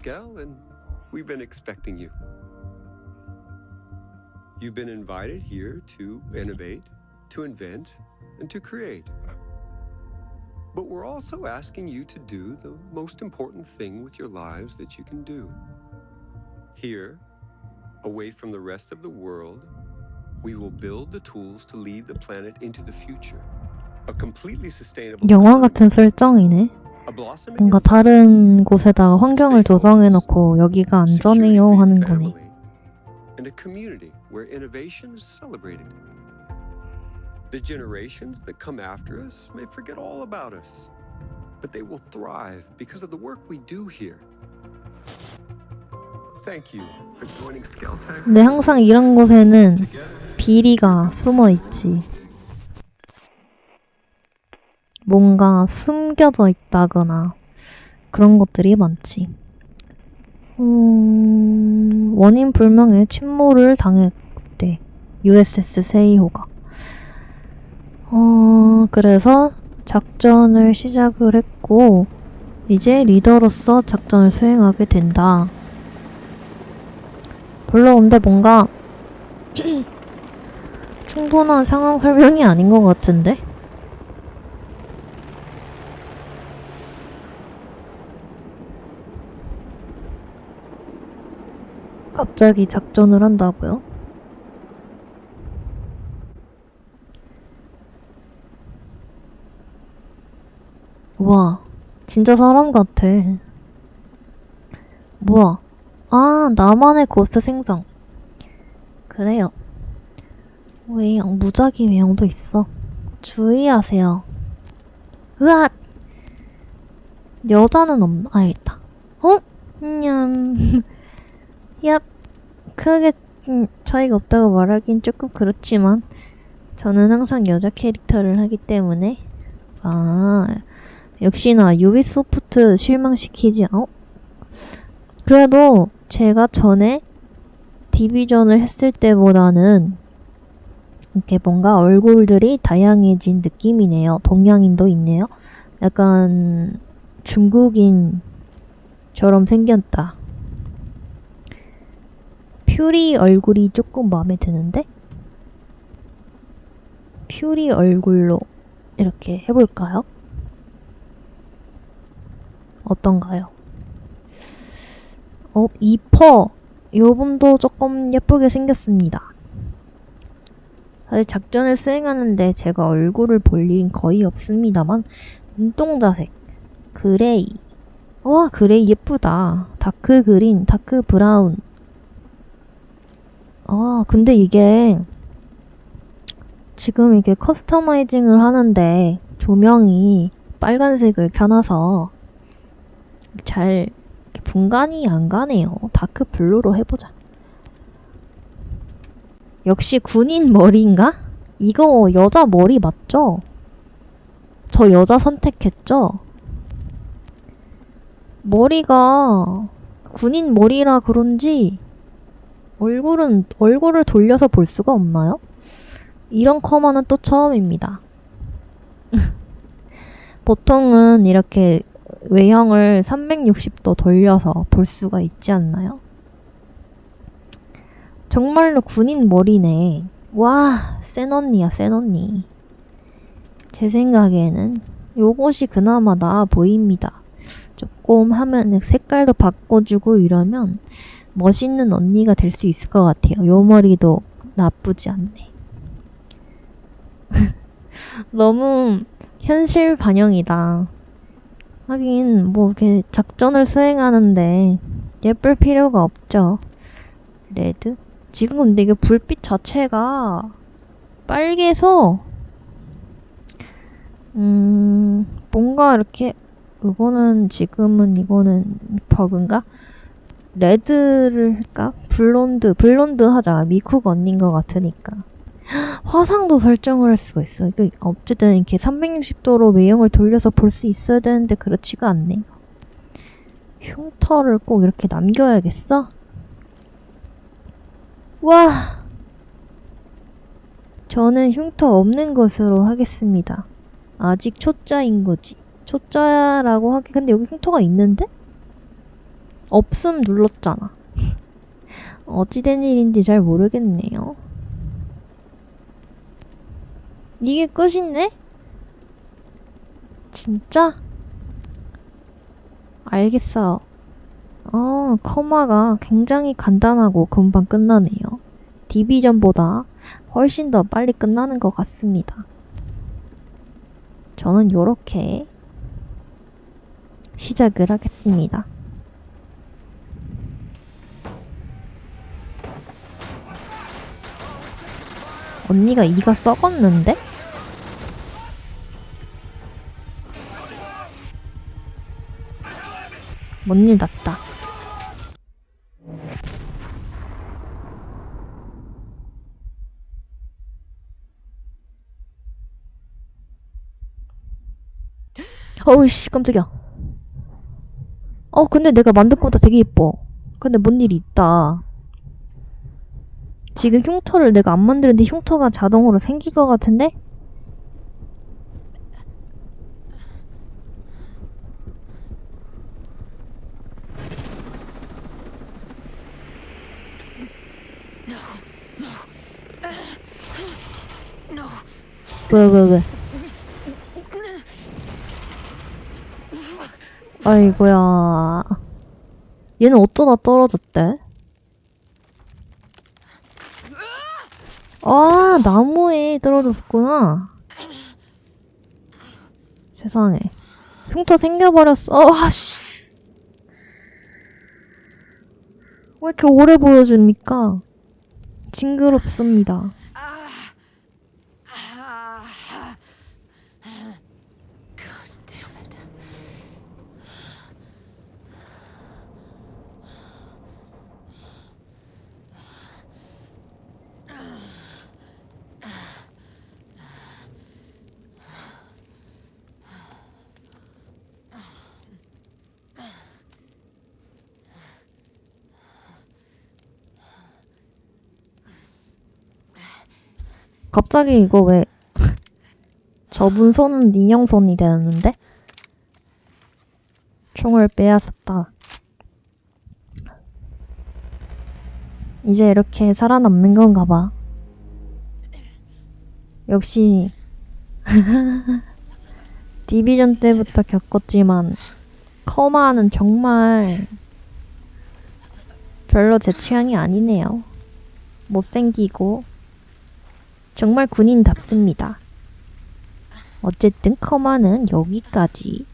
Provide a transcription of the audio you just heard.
Skell, and we've been expecting you. You've been invited here to innovate, to invent, and to create. But we're also asking you to do the most important thing with your lives that you can do. Here, away from the rest of the world, we will build the tools to lead the planet into the future. A completely sustainable 영화 economy, 같은 설정이네. 뭔가 다른 곳에다가 환경을 조성해 놓고 여기가 security 안전해요 하는 거네. family, and a community where innovation is celebrated. The generations that come after us may forget all about us, but they will thrive because of the work we do here. Thank you for joining Skeltech. 근데 항상 이런 곳에는 비리가 숨어 있지. 뭔가 숨겨져 있다거나 그런 것들이 많지. 음, 원인 불명의 침몰을 당했대. USS 세이호가. 어, 그래서 작전을 시작을 했고, 이제 리더로서 작전을 수행하게 된다. 별로 근데 뭔가 충분한 상황 설명이 아닌 것 같은데? 갑자기 작전을 한다고요? 와, 진짜 사람 같아. 뭐야? 아, 나만의 고스트 생성. 그래요. 외형, 무작위 외형도 있어. 주의하세요. 으악! 여자는 없나? 알겠다. 어? 냠. 얍. 크게 음, 차이가 없다고 말하긴 조금 그렇지만, 저는 항상 여자 캐릭터를 하기 때문에, 아, 역시나 유비소프트 실망시키지, 어? 그래도 제가 전에 디비전을 했을 때보다는 이렇게 뭔가 얼굴들이 다양해진 느낌이네요. 동양인도 있네요. 약간 중국인처럼 생겼다. 퓨리 얼굴이 조금 마음에 드는데? 퓨리 얼굴로 이렇게 해볼까요? 어떤가요? 어, 이퍼. 요분도 조금 예쁘게 생겼습니다. 사실 작전을 수행하는데 제가 얼굴을 볼 일은 거의 없습니다만 눈동자색, 그레이. 와, 그레이 예쁘다. 다크 그린, 다크 브라운. 아, 근데 이게 지금 이게 커스터마이징을 하는데 조명이 빨간색을 켜놔서 잘 분간이 안 가네요. 다크 블루로 해보자. 역시 군인 머리인가? 이거 여자 머리 맞죠? 저 여자 선택했죠? 머리가 군인 머리라 그런지 얼굴은 얼굴을 돌려서 볼 수가 없나요? 이런 커머는 또 처음입니다. 보통은 이렇게 외형을 360도 돌려서 볼 수가 있지 않나요? 정말로 군인 머리네. 와, 센 언니야, 센 언니. 제 생각에는 요것이 그나마 나아 보입니다. 조금 하면 색깔도 바꿔주고 이러면 멋있는 언니가 될 수 있을 것 같아요. 요 머리도 나쁘지 않네. 너무 현실 반영이다. 하긴 뭐 이렇게 작전을 수행하는데 예쁠 필요가 없죠. 레드? 지금 근데 이게 불빛 자체가 빨개서 음 뭔가 이렇게 이거는 지금은 이거는 버그인가? 레드를 할까? 블론드 블론드 하자 미쿡 언니인 것 같으니까 화상도 설정을 할 수가 있어. 그 어쨌든 이렇게 360도로 외형을 돌려서 볼 수 있어야 되는데 그렇지가 않네. 흉터를 꼭 이렇게 남겨야겠어? 와! 저는 흉터 없는 것으로 하겠습니다. 아직 초짜인 거지. 초짜라고 하기, 근데 여기 흉터가 있는데? 없음 눌렀잖아. 어찌된 일인지 잘 모르겠네요. 이게 끝인데? 진짜? 알겠어요. 어, 커마가 굉장히 간단하고 금방 끝나네요. 디비전보다 훨씬 더 빨리 끝나는 것 같습니다. 저는 요렇게 시작을 하겠습니다. 언니가 이가 썩었는데? 뭔 일 났다. 어우씨, 깜짝이야. 어, 근데 내가 만든 거보다 되게 예뻐. 근데 뭔 일이 있다. 지금 흉터를 내가 안 만드는데 흉터가 자동으로 생길 것 같은데? 왜, 왜, 왜? 아이고야. 얘는 어쩌다 떨어졌대? 아, 나무에 떨어졌구나. 세상에. 흉터 생겨버렸어. 어, 아, 씨. 왜 이렇게 오래 보여줍니까? 징그럽습니다. 갑자기 이거 왜 접은 손은 인형 손이 되었는데? 총을 빼앗았다. 이제 이렇게 살아남는 건가 봐. 역시 디비전 때부터 겪었지만 커마는 정말 별로 제 취향이 아니네요. 못생기고 정말 군인답습니다. 어쨌든 커마는 여기까지.